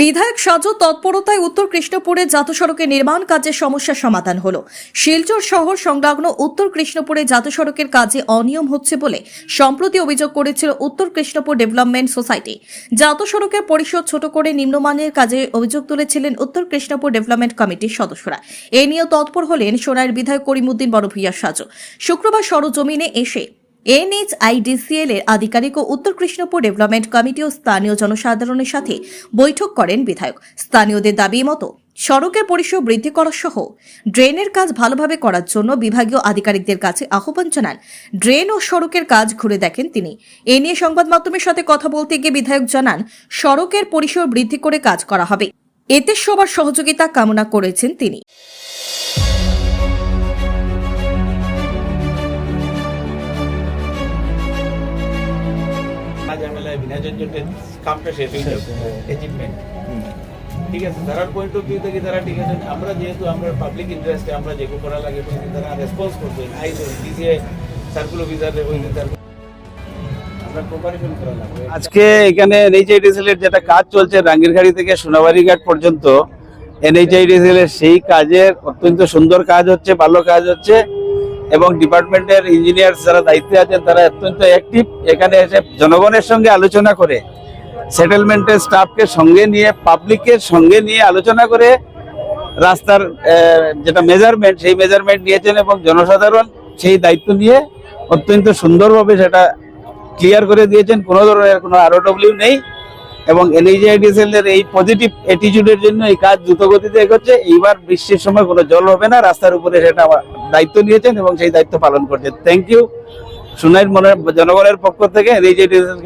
বিধায়ক সাজু তৎপরতায় উত্তর কৃষ্ণপুরে জাতীয় সড়কের নির্মাণ কাজের সমস্যার সমাধান হলো। শিলচর শহর সংলগ্ন উত্তর কৃষ্ণপুরে জাতীয় সড়কের কাজে অনিয়ম হচ্ছে বলে সম্প্রতি অভিযোগ করেছিল উত্তর কৃষ্ণপুর ডেভেলপমেন্ট সোসাইটি। জাতীয় সড়কের পরিষদ ছোট করে নিম্নমানের কাজে অভিযোগ তুলেছিলেন উত্তর কৃষ্ণপুর ডেভেলপমেন্ট কমিটির সদস্যরা। এ নিয়েও তৎপর হলেন সোনার বিধায়ক করিমুদ্দিন বড়ভূইয়া সাজু। শুক্রবার সরজমিনে এসে এনএইচআইডিসিএল এর আধিকারিক ও উত্তর কৃষ্ণপুর ডেভেলপমেন্ট কমিটি ও স্থানীয় জনসাধারণের সাথে বৈঠক করেন বিধায়ক। স্থানীয়দের দাবি মতো, সড়কের পরিসর বৃদ্ধি করা সহ ড্রেনের কাজ ভালোভাবে করার জন্য বিভাগীয় আধিকারিকদের কাছে আহ্বান জানান। ড্রেন ও সড়কের কাজ ঘুরে দেখেন তিনি। এ নিয়ে সংবাদ মাধ্যমের সাথে কথা বলতে গিয়ে বিধায়ক জানান, সড়কের পরিসর বৃদ্ধি করে কাজ করা হবে। এতে সবার সহযোগিতা কামনা করেছেন তিনি। ঝামেলায় কামটা শেষ হয়ে যাবে অ্যাচিভমেন্ট ঠিক আছে তারার পয়েন্ট অফ ভিউ থেকে তারা ঠিক আছে আমরা যেহেতু আমরা পাবলিক ইন্টারেস্টে আমরা যেগুলো করা লাগে তারা রেসপন্স করছে আই ডিসিএ সার্কুলার অফিসারে ওই তার আজকে এখানে এনএইচআইডিসিএল এর যেটা কাজ চলছে রাঙ্গিরঘাটি থেকে সোনাবাড়ি ঘাট পর্যন্ত এনএইচআইডিসিএল এর সেই কাজের অত্যন্ত সুন্দর কাজ হচ্ছে ভালো কাজ হচ্ছে। এবং ডিপার্টমেন্টের ইঞ্জিনিয়ার যারা দায়িত্বে আছেন, তারা অত্যন্ত অ্যাক্টিভ এখানে এসে জনগণের সঙ্গে আলোচনা করে সেটেলমেন্টের স্টাফকে সঙ্গে নিয়ে পাবলিকের সঙ্গে নিয়ে আলোচনা করে রাস্তার যেটা মেজারমেন্ট সেই মেজারমেন্ট নিয়েছেন এবং জনসাধারণ সেই দায়িত্ব নিয়ে অত্যন্ত সুন্দরভাবে সেটা ক্লিয়ার করে দিয়েছেন। কোনো ধরনের কোনো আরওডব্লিউ নেই এবং এনএইচআইডিসিএল এর এই পজিটিভ অ্যাটিটিউডের জন্য এই কাজ দ্রুত গতিতে এগোচ্ছে। এইবার বৃষ্টির সময় কোনো জল হবে না, রাস্তার উপরে সেটা দায়িত্ব নিয়েছেন এবং সেই দায়িত্ব পালন করছেন। থ্যাংক ইউ সুনাইর মনের জনগণের পক্ষ থেকে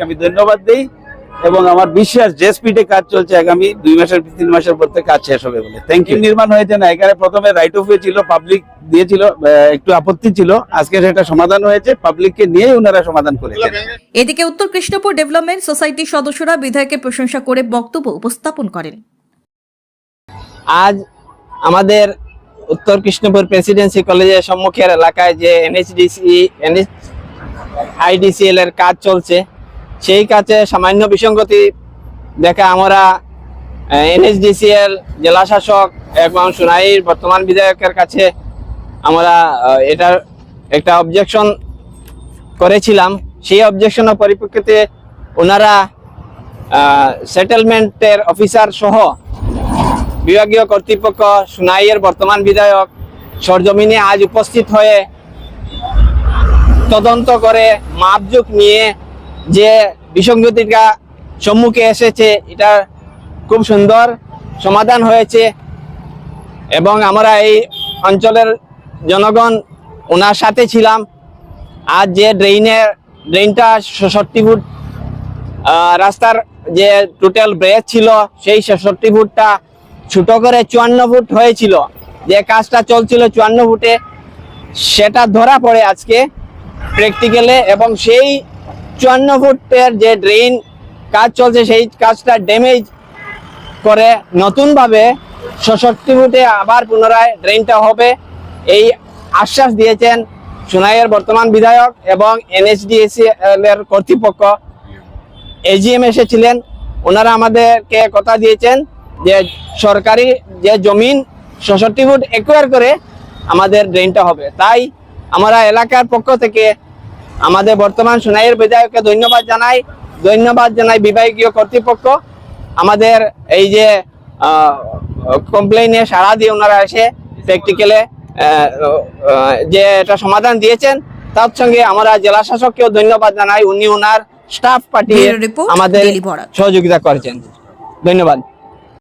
আমি ধন্যবাদ দিই এবং আমার বিশ্বাস যে স্পিডে কাজ চলছে আগামী দুই মাসের তিন মাসের পর কাজ শেষ হবে বলে। থ্যাংক ইউ নির্মাণ হয়েছে না এখানে প্রথমে রাইট অফ ওয়ে ছিল পাবলিক দিয়েছিল আহ, একটু আপত্তি ছিল আজকে সেটা সমাধান হয়েছে পাবলিককে নিয়ে ওনারা সমাধান করেছেন। এদিকে উত্তর কৃষ্ণপুর ডেভেলপমেন্ট সোসাইটির সদস্যরা বিধায়কের প্রশংসা করে বক্তব্য উপস্থাপন করেন। আজ আমাদের উত্তর কৃষ্ণপুর প্রেসিডেন্সি কলেজের সম্মুখের এলাকায় যে এনএইচডিসি এনএইচ আইডিসিএল এর কাজ চলছে, সেই কাজে সামান্য বিসঙ্গতি দেখা আমরা এনএইচডিসিএল জেলা শাসক এবং সুনাইর বর্তমান বিধায়কের কাছে আমরা এটার একটা অবজেকশন করেছিলাম। সেই অবজেকশনের পরিপ্রেক্ষিতে ওনারা সেটেলমেন্টের অফিসার সহ বিভাগীয় কর্তৃপক্ষ সুনাইয়ের বর্তমান বিধায়ক সরজমিনে আজ উপস্থিত হয়ে তদন্ত করে মাপজুক নিয়ে যে বিসঙ্গতিটা সম্মুখে এসেছে, এটা খুব সুন্দর সমাধান হয়েছে এবং আমরা এই অঞ্চলের জনগণ, ওনার সাথে ছিলাম। আর যে ড্রেইনের ড্রেইনটা ষষ্ঠী ফুট রাস্তার যে টোটাল ব্রেথ ছিল, সেই ছেষট্টি ফুটটা ছোট করে চুয়ান্ন ফুট হয়েছিল। যে কাজটা চলছিল চুয়ান্ন ফুটে, সেটা ধরা পড়ে আজকে প্র্যাকটিক্যালে এবং সেই চুয়ান্ন ফুটের যে ড্রেন কাজ চলছে, সেই কাজটা ড্যামেজ করে নতুনভাবে ষষ্ঠী ফুটে আবার পুনরায় ড্রেনটা হবে এই আশ্বাস দিয়েছেন সোনাইয়ের বর্তমান বিধায়ক এবং এনএসডিএসি এর কর্তৃপক্ষ। এজিএম এসেছিলেন, ওনারা আমাদেরকে কথা দিয়েছেন যে সরকারি যে জমিন ষষ্ঠী ফুট একোয়ার করে আমাদের ড্রেনটা হবে। তাই আমরা এলাকার পক্ষ থেকে আমাদের বর্তমান সোনাইয়ের বিধায়ককে ধন্যবাদ জানাই ধন্যবাদ জানাই বিভাগীয় কর্তৃপক্ষ। আমাদের এই যে কমপ্লেইনে সাড়া দিয়ে ওনারা এসে প্র্যাকটিক্যালে যে এটা সমাধান দিয়েছেন তার সঙ্গে আমরা জেলা শাসককেও ধন্যবাদ জানাই। উনি ওনার স্টাফ পাঠিয়ে আমাদের সহযোগিতা করেছেন। ধন্যবাদ।